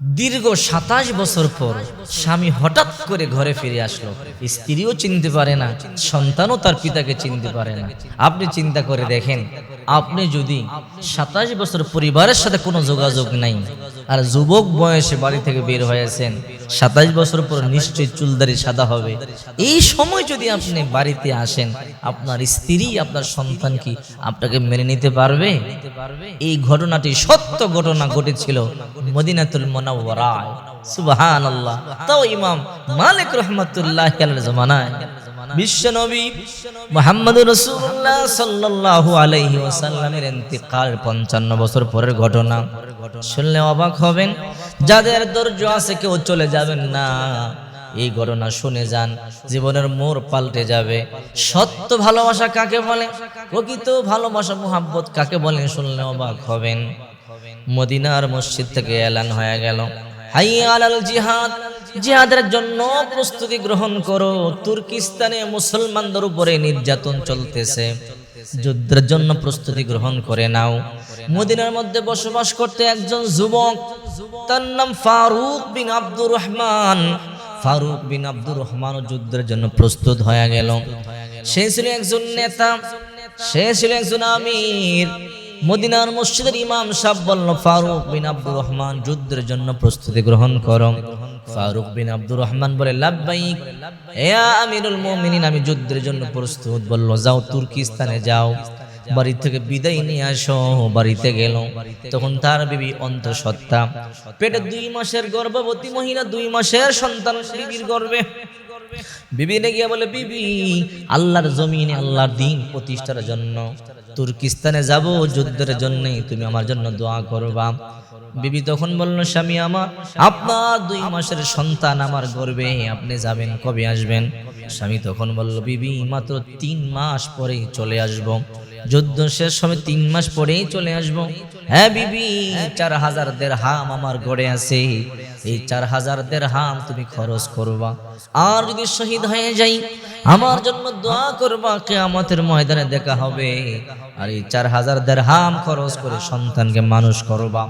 দীর্ঘ সাতাশ বছর পর স্বামী হঠাৎ করে ঘরে ফিরে আসলো। স্ত্রীও চিনতে পারে না, সন্তানও তার পিতাকে চিনতে পারে না। আপনি চিন্তা করে দেখেন আপনি যদি সাতাশ বছর পরিবারের সাথে কোনো যোগাযোগ নাই আর যুবক বয়সে বাড়ি থেকে বের হয়েছেন, সাতাশ বছর পর নিশ্চয়ই চুলদারি সাদা হবে। এই সময় যদি আপনি বাড়িতে আসেন, আপনার স্ত্রী, আপনার সন্তান কি আপনাকে মেনে নিতে পারবে? এই ঘটনাটি সত্য ঘটনা ঘটেছিল মদিনাতুল মোনাওয়ারায়। সুবহান আল্লাহ তাও ইমাম মালিক রহমতুল্লাহ জমানায়। সাল্লাল্লাহু পঞ্চান্ন বছর পরের ঘটনা। শুনলে অবাক হবেন, যাদের ধৈর্য আছে কেউ চলে যাবেন না। এই ঘটনা শুনে যান, জীবনের মোর পাল্টে যাবে। সত্য ভালোবাসা কাকে বলে? প্রকৃত ভালোবাসা, মোহাব্বত কাকে বলে? শুনলে অবাক হবেন। মদিনার মসজিদ থেকে এলান হয়ে গেল। হাই আলাল জিহাদ জিহাদের জন্য প্রস্তুতি গ্রহণ করো। তুর্কিস্তানে মুসলমানদের উপরে নির্যাতন চলতেছে। যুদ্ধের জন্য প্রস্তুতি গ্রহণ করে নাও। মদিনার মধ্যে বসবাস করতে একজন যুবক, তার নাম ফারুক বিন আব্দুর রহমান। ফারুক বিন আব্দুর রহমান যুদ্ধের জন্য প্রস্তুত হয়ে গেল। সে ছিল একজন নেতা, সে ছিল একজন আমির। মদিনার মসজিদের ইমাম সাহেব বলল, ফারুক বিন আব্দুর রহমান যুদ্ধের জন্য প্রস্তুতি গ্রহণ করো। ফারুক বিন আব্দুর রহমান বলে লাভবাইক আমিরুল মুমিনিন, আমি যুদ্ধের জন্য প্রস্তুত। বলল, যাও তুর্কিস্তানে যাও, বাড়ি থেকে বিদায় নিয়ে আসো। বাড়িতে গেল, তখন তার বিবি অন্তঃসত্ত্বা, পেটে দুই মাসের গর্ভবতী মহিলা, দুই মাসের সন্তান বিবির গর্ভে। বিবি গিয়ে বলে, বিবি, আল্লাহর জমিনে আল্লাহর দিন প্রতিষ্ঠার জন্য তুর্কিস্তানে যাব, যুদ্ধের জন্য তুমি আমার জন্য দোয়া করবা। বিবি তখন বলল, স্বামী আমার, আপনার দুই মাসের সন্তান আমার গর্বে, আপনি যাবেন, কবে আসবেন? স্বামী তখন বলল, বিবি, মাত্র তিন মাস পরেই চলে আসব। যুদ্ধ শেষ হবে, তিন মাস পরেই চলে আসব। হ্যাঁ বিবি, চার হাজার দেড় হাম আমার গড়ে আছে। এই চার হাজার দেড় হাম তুমি খরচ করবা। আর যদি শহীদ হয়ে যাই, আমার জন্য দোয়া করবা, কেয়ামতের ময়দানে দেখা হবে। আর এই চার হাজার দেড় হাম খরচ করে সন্তানকে মানুষ করবা।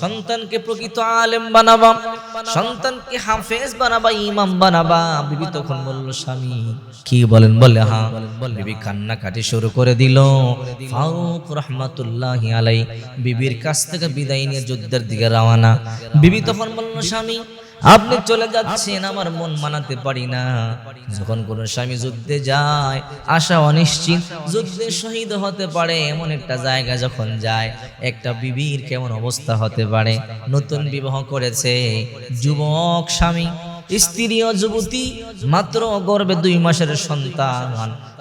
সন্তানকে প্রকৃত আলেম বানাবা। সন্তানকে হাফেজ বানাবা, ইমাম বানাবা। বিবি তখন বলল, স্বামী, কি বলেন? বলে হ্যাঁ বিবি কান্নাকাটি শুরু করে দিল। ফারুক রহমাতুল্লাহ আলাই বিবির কাছ থেকে বিদায় নিয়ে যুদ্ধের দিকে রওনা। বিবি তখন বলল স্বামী আপনি চলে যাচ্ছেন আমার মন মানাতে পারি না। যখন কোন স্বামী যুদ্ধে যায় আশা অনিশ্চিত যুদ্ধে শহীদ হতে পারে এমন একটা জায়গা যখন যায় একটা বিবির কেমন অবস্থা হতে পারে। নতুন বিবাহ করেছে যুবক স্বামী স্ত্রী ও যুবতী, মাত্র গর্বে দুই মাসের সন্তান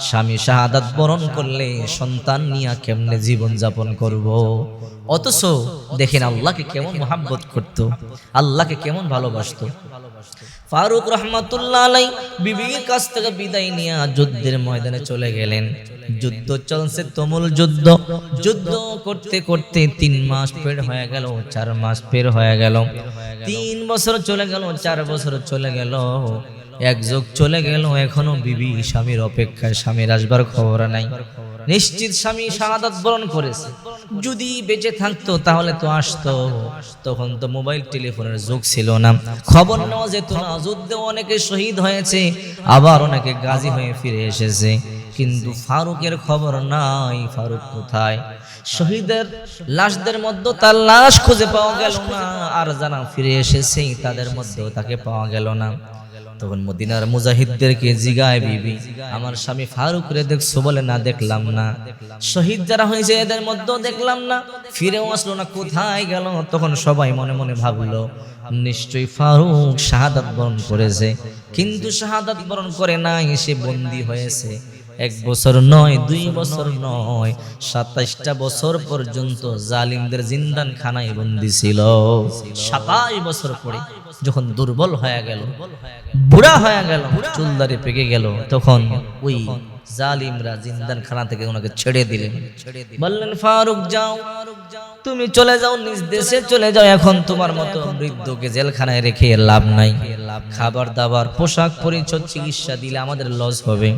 স্বামী শাহাদাত বরণ করলে সন্তান নিয়ে কেমনে জীবন যাপন করব। অথচ দেখেন আল্লাহকে কেমন মোহাব্বত করত, আল্লাহকে কেমন ভালোবাসত। ফারুক রহমাতুল্লাহ আলাই বিবির কাছ থেকে বিদায় নিয়ে যুদ্ধের ময়দানে চলে গেলেন। যুদ্ধ চলছে, তুমুল যুদ্ধ। যুদ্ধ করতে করতে তিন মাস পের হয়ে গেল, চার মাস পের হয়ে গেল। তিন বছর চলে গেল, চার বছর চলে গেল, এক যুগ চলে গেল, এখনও বিবি স্বামীর অপেক্ষায়, স্বামীর আসবার খবর নাই। নিশ্চিত স্বামী শাহাদাত বরণ করেছে। যদি বেঁচে থাকতো, তাহলে তো আসতো। তখন তো মোবাইল টেলিফোনের যুগ ছিল না। খবর নেওয়া যেত না। যুদ্ধে অনেকে শহীদ হয়েছে, আবার অনেকে গাজী হয়ে ফিরে এসেছে। কিন্তু ফারুকের খবর নাই। ফারুক কোথায়? শহীদের লাশদের মধ্যে তার লাশ খুঁজে পাওয়া গেল না, আর যারা ফিরে এসেছে তাদের মধ্যেও তাকে পাওয়া গেল না। তখন মদিনার মুজাহিদদেরকে জিগায়, বিবি, আমার স্বামী ফারুক রে দেখছ বলে না দেখলাম না। শহীদ যারা হয়েছে এদের মধ্যেও দেখলাম না। ফিরেও আসলো না, কোথায় গেল? তখন সবাই মনে মনে ভাবলো, নিশ্চয়ই ফারুক শাহাদাত বরণ করেছে। কিন্তু শাহাদাত বরণ করে নাই, সে বন্দী হয়েছে। এক বছর নয়, দুই বছর নয়, সাতাইশটা বছর পর্যন্ত জালিমদের জিন্দান খানায় বন্দি ছিল। সাতাশ বছর পরে যখন দুর্বল হয়ে গেল, বুড়া হয়ে গেল, চুলদারি পেকে গেল, তখন ওই জালিমরা জিন্দান খানা থেকে ওনাকে ছেড়ে দিলেন। বললেন, ফারুক যাও, তুমি চলে যাও, নিজ দেশে চলে যাও, এখন তোমার মতো বৃদ্ধকে জেলখানায় রেখে লাভ নাই। খাবার দাবার, পোশাক পরিচ্ছদ, চিকিৎসা দিলে আমাদের লস হবে।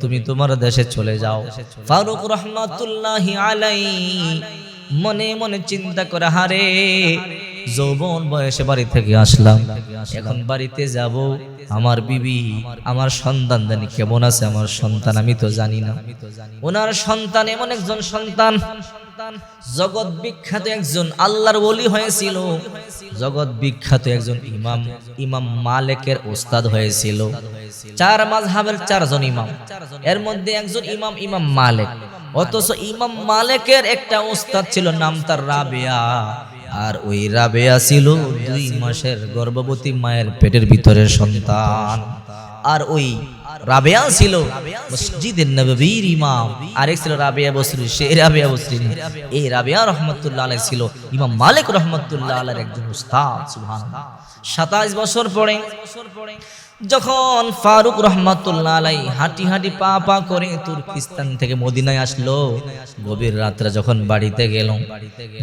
তুমি তোমার দেশে চলে যাও। ফারুক রহমাতুল্লাহ আলাই মনে মনে চিন্তা করে, হারে, যৌবন বয়সে বাড়ি থেকে আসলাম। এখন বাড়িতে যাব। আমার বিবি, আমার সন্তান, জানি কেমন আছে, আমার সন্তান, আমি তো জানি না। ওনার সন্তান এমন একজন সন্তান জগৎ বিখ্যাত একজন আল্লাহর ওলি হয়েছিল। জগৎ বিখ্যাত একজন ইমাম ইমাম মালিকের ওস্তাদ হয়েছিল। চার মাযহাবের চারজন ইমাম। এর মধ্যে একজন ইমাম ইমাম মালিক। অথচ ইমাম মালিকের একটা ওস্তাদ ছিল, নাম তার রাবেয়া। আর ওই রাবেয়া ছিল দুই মাসের গর্ভবতী মায়ের পেটের ভিতরে সন্তান। আর ওই রাবেয়া ছিল মসজিদের নববীর ইমাম। আরেক ছিল রাবেয়া বসরি সেই রাবেয়া বসরি এই রাবেয়া রহমতুল্লাহ আলাই ছিল, ইমাম মালিক রহমতুল্লাহ আলাইর একজন উস্তাদ, সুবহানাল্লাহ। সাতাইশ বছর পরে, যখন ফারুক রহমতুল্লাহ আলাই হাঁটি হাঁটি পা পা করে তুর্কিস্তান থেকে মদিনায় আসলো, গভীর রাত্রে যখন বাড়িতে গেল,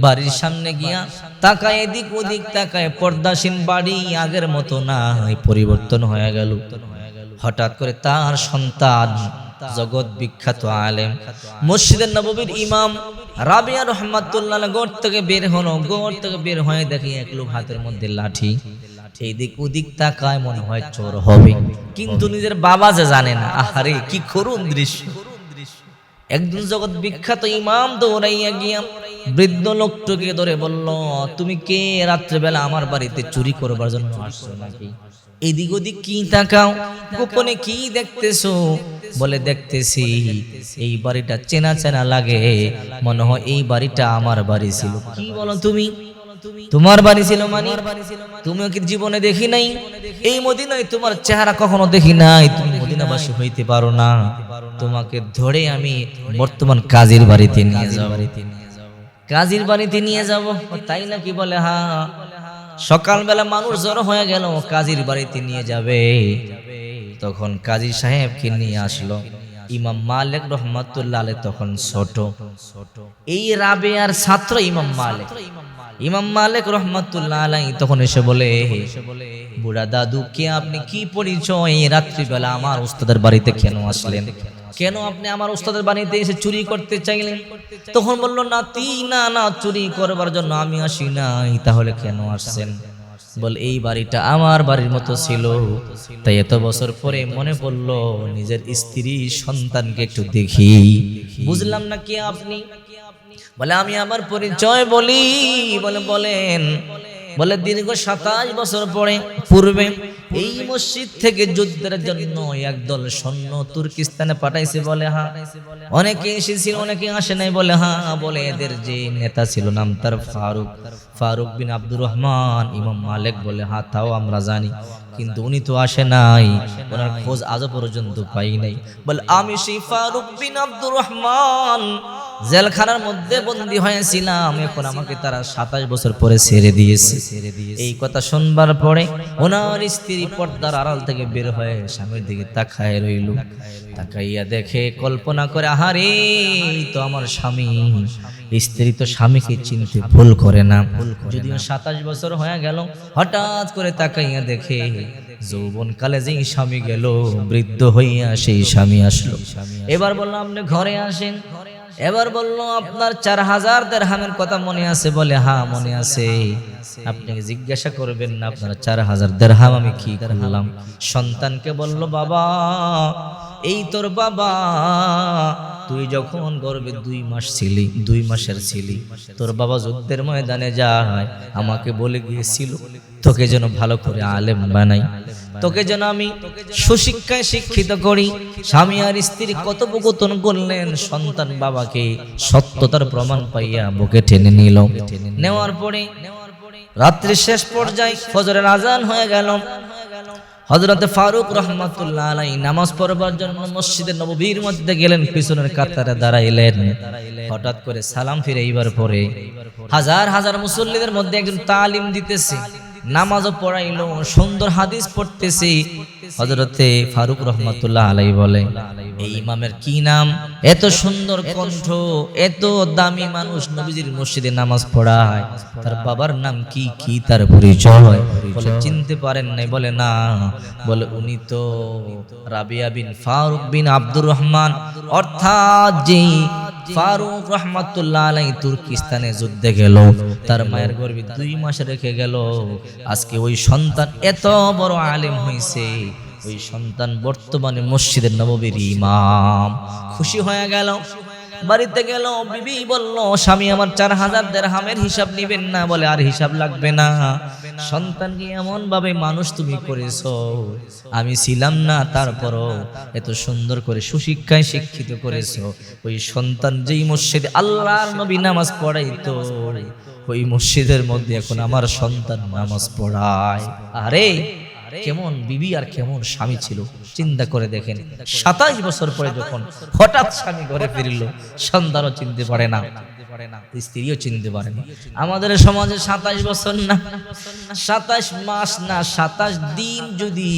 বাড়ির সামনে গিয়া তাকায় এদিক ওদিক, তাকায় পর্দাসীন বাড়ি আগের মতো না পরিবর্তন হয়ে গেল। হঠাৎ করে তার সন্তান, জগৎ বিখ্যাত আলেম, মসজিদের নববীর ইমাম রাবিয়া রহমাতুল্লাহ গোর থেকে বের হলো গোর থেকে বের হয়ে দেখি এক লোক হাতের মধ্যে লাঠি। ওদিক তাকায় মনে হয় চোর হবে। কিন্তু নিজের বাবা যে জানে না, আহারে, কি করুন দৃশ্য। একজন জগৎ বিখ্যাত ইমাম দৌড়াইয়া গিয়া বৃদ্ধ লোকটাকে ধরে বলল, তুমি কে? রাত্রেবেলা আমার বাড়িতে চুরি করবার জন্য আসছো নাকি? এদিক ওদিক কি তাকাও? গোপনে কি দেখতেছো? বলে দেখতেছি, এই বাড়িটা চেনা চেনা লাগে। মনে হয় এই বাড়িটা আমার বাড়ি ছিল। কি বলো তুমি? তোমার বাড়ি ছিল মানে? তুমিও কি জীবনে দেখি নাই? এই মদিনায় তোমার চেহারা কখনো দেখি নাই? তুমি মদিনাবাসী হইতে পারো না। তোমাকে ধরে আমি বর্তমান কাজীর বাড়িতে নিয়ে যাব। কাজীর বাড়িতে নিয়ে যাব। তাই নাকি বলে হ্যাঁ সকালবেলা মানুষ জড়ো হয়ে গেল, কাজীর বাড়িতে নিয়ে যাবে। তখন কাজী সাহেবকে নিয়ে আসলো। ইমাম মালিক রহমতুল্লাহ তখন ছোট। ছোট এই রাবে আর ছাত্র ইমাম মালিক। ইমাম মালিক রহমতুল্লাহ আলাই তখন এসে বলে, বুড়া দাদু, কে আপনি? কি পরিচয়? রাত্রিবেলা আমার উস্তাদের বাড়িতে কেন আসলেন? কেন আপনি আমার উস্তাদের বাড়িতে এসে চুরি করতে চাইলেন? তখন বলল নাতি না না, চুরি করবার জন্য আমি আসি নাই, তাহলে কেন আসছেন? বল, এই বাড়িটা আমার বাড়ির মতো ছিল। তাই এত বছর পরে মনে পড়ল, নিজের স্ত্রী সন্তানকে একটু দেখি। বুঝলাম না কে আপনি? বলে, আমি আমার পরিচয় বলি। বলে, বলেন। বলে দীর্ঘ সাতাশ বছর পরে, পূর্বে এই মসজিদ থেকে যুদ্ধের জন্য একদল সৈন্য তুর্কিস্তানে পাঠাইছে বলে হ্যাঁ অনেকে এসেছিল, অনেকে আসে নাই বলে হ্যাঁ বলে এদের যে নেতা ছিল নাম তার ফারুক। ফারুক বিন আব্দুর রহমান, ইমাম মালিক বলে হ্যাঁ তাও আমরা জানি। কিন্তু উনি তো আসে নাই। ওনার খোঁজ আজও পর্যন্ত পাই নাই। বলে, আমি সেই ফারুক বিন আব্দুর রহমান। জেলখানার মধ্যে বন্দী হয়েছিলাম। এখন আমাকে তারা সাতাশ বছর পরে ছেড়ে দিয়েছে। এই কথা শুনবার পরে ওনার স্ত্রী পর্দার আড়াল থেকে বের হয়ে স্বামীর দিকে তাকায় রইল। তাকাইয়া দেখে কল্পনা করে, আহারে তো আমার স্বামী। স্ত্রী তো স্বামীকে চিনতে ভুল করে না। যদিও সাতাশ বছর হয়ে গেল, হঠাৎ করে তাকাইয়া দেখে যৌবন কালে যেই স্বামী গেল, বৃদ্ধ হইয়া সেই স্বামী আসলো। এবার বললাম, আপনি ঘরে আসেন। এবার বলল, আপনার চার হাজার দেড়হামের কথা মনে আছে বলে? হ্যাঁ মনে আছে। আপনাকে জিজ্ঞাসা করবেন না, আপনার চার হাজার দেড়হাম আমি কি করলাম? সন্তানকে বলল, বাবা, এই তোর বাবা, তুই যখন গর্বে দুই মাস ছিলি, দুই মাসের ছিলি, তোর বাবা যুদ্ধের ময়দানে যায়, আমাকে বলে গিয়েছিল তোকে যেন ভালো করে আলেম বানাই। তোকে যেন আমি সুশিক্ষায় শিক্ষিত করি। স্বামী আর স্ত্রী কথোপকথন করলেন, সন্তান বাবাকে সত্যতার প্রমাণ পাইয়া বুকে টেনে নিল। নেওয়ার পরে রাত্রি শেষ পর্যায়ে ফজরের আজান হয়ে গেল। হজরতে ফারুক রহমতুল্লাহ আলাই নামাজ পড়বার জন্য মসজিদের নববীর মধ্যে গেলেন, পিছনের কাতারে দাঁড়াইলেন। হঠাৎ করে সালাম ফিরে এইবার পরে। হাজার হাজার মুসল্লিদের মধ্যে একজন তালিম দিতেছে। নামাজও পড়াইলো সুন্দর হাদিস পড়তেছি। হজরতে ফারুক রহমতুল্লাহ আলাই বলে এই ইমামের কি নাম? এত সুন্দর কণ্ঠ এত দামি মানুষ নবীজির মসজিদে নামাজ পড়ায়। তার বাবার নাম কি কি তার পরিচয়? বলে চিনতে পারেন নাই। বলে না। বলে উনি তো রাবিয়া বিন ফারুক বিন আব্দুর রহমান। অর্থাৎ যেই ফারুক রহমাতুল্লাহ আলাই তুর্কিস্তানে যুদ্ধে গেল। তার মায়ের গর্ভে দুই মাস রেখে গেল। আজকে ওই সন্তান এত বড় আলেম হয়েছে ওই সন্তান বর্তমানে মসজিদের নববীর ইমাম। খুশি হয়ে গেল। বাড়িতে গেল, বিবি বলল, স্বামী আমার চার হাজার দেড় হামের হিসাব নিবেন না। বলে, আর হিসাব লাগবে না। সন্তানকে এমন ভাবে মানুষ তুমি করেছ? আমি ছিলাম না, তারপরও এত সুন্দর করে সুশিক্ষায় শিক্ষিত করেছ। ওই সন্তান যেই মসজিদে আল্লাহর নবী নামাজ পড়াইতো, ওই মসজিদের মধ্যে এখন আমার সন্তান নামাজ পড়ায়। আরে কেমন বিবি আর কেমন স্বামী ছিল? চিন্তা করে দেখেন। সাতাশ বছর পরে যখন হঠাৎ স্বামী ঘরে ফিরল, সন্তানও চিনতে পারে না। স্ত্রীও চিনতে পারে না। আমাদের সমাজে সাতাশ বছর না। সাতাশ মাস না সাতাশ দিন যদি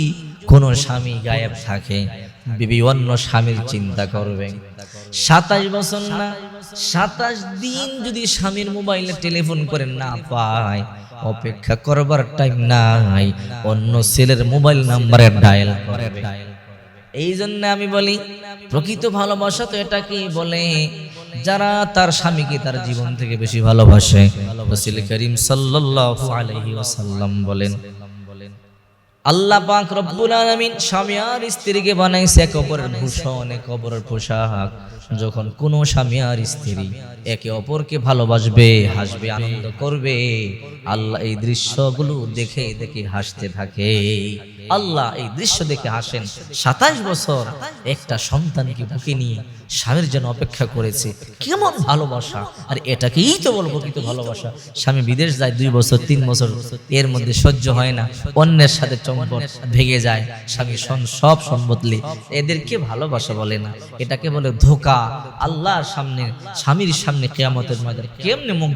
কোনো স্বামী গায়েব থাকে, বিবি অন্য স্বামীর চিন্তা করবে। সাতাশ বছর না সাতাশ দিন যদি স্বামীর মোবাইলে টেলিফোন করে না পায় অপেক্ষা করবার টাইম নাই। অন্য ছেলের মোবাইল নাম্বারের ডায়াল করে এই জন্য আমি বলি, প্রকৃত ভালোবাসা তো এটাকে বলে, যারা তার স্বামীকে তার জীবন থেকে বেশি ভালোবাসে। রসুল করিম সাল্লাল্লাহু আলাইহি বলেন আল্লাহ পাক রব্বুল আলামিন স্বামী আর স্ত্রীকে বানাইছে এক অপরের ভূষণ, এক অপরের পোশাক। যখন কোনো স্বামী আর স্ত্রী একে অপরকে ভালোবাসবে, হাসবে, আনন্দ করবে, আল্লাহ এই দৃশ্যগুলো দেখে দেখে হাসতে থাকে। আল্লাহ এই দৃশ্য দেখে হাসেন, সাতাশ বছর একটা সন্তানকে বুকে নিয়ে স্বামীর জন্য অপেক্ষা করেছে। কেমন ভালোবাসা। আর এটাকেই তো বলব কিন্তু ভালোবাসা। স্বামী বিদেশ যায় দুই বছর, তিন বছর, এর মধ্যে সহ্য হয় না, অন্যের সাথে চম্পট ভেঙে যায়, স্বামী সব সম্পদলি এদেরকে ভালোবাসা বলে না। এটাকে বলে ধোকা। আল্লাহর সামনে, স্বামীর সামনে কেয়ামতের ময়দানে কেমনে মুখ